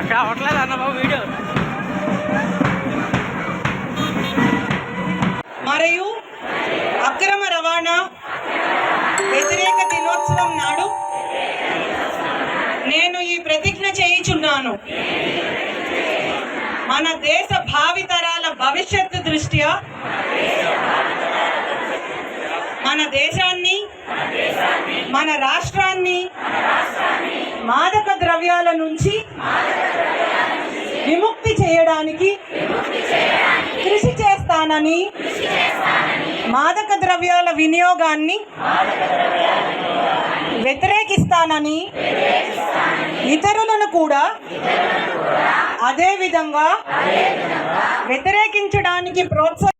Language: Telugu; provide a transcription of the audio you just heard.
ఎక్కడ అవట్లేదు అన్న బాబు వీడియో. మరియు అక్రమ రవాణా వ్యతిరేక దినోత్సవం నాడు నేను ఈ ప్రతిజ్ఞ చేయుచున్నాను. మన దేశ భావితరాల భవిష్యత్తు దృష్ట్యా మన దేశాన్ని మన రాష్ట్రాన్ని మాదక ద్రవ్యాల నుంచి చేయడానికి కృషి చేస్తానని మాదక ద్రవ్యాల వినియోగాన్ని వ్యతిరేకిస్తానని ఇతరులను కూడా అదే విధంగా వ్యతిరేకించడానికి ప్రోత్సహం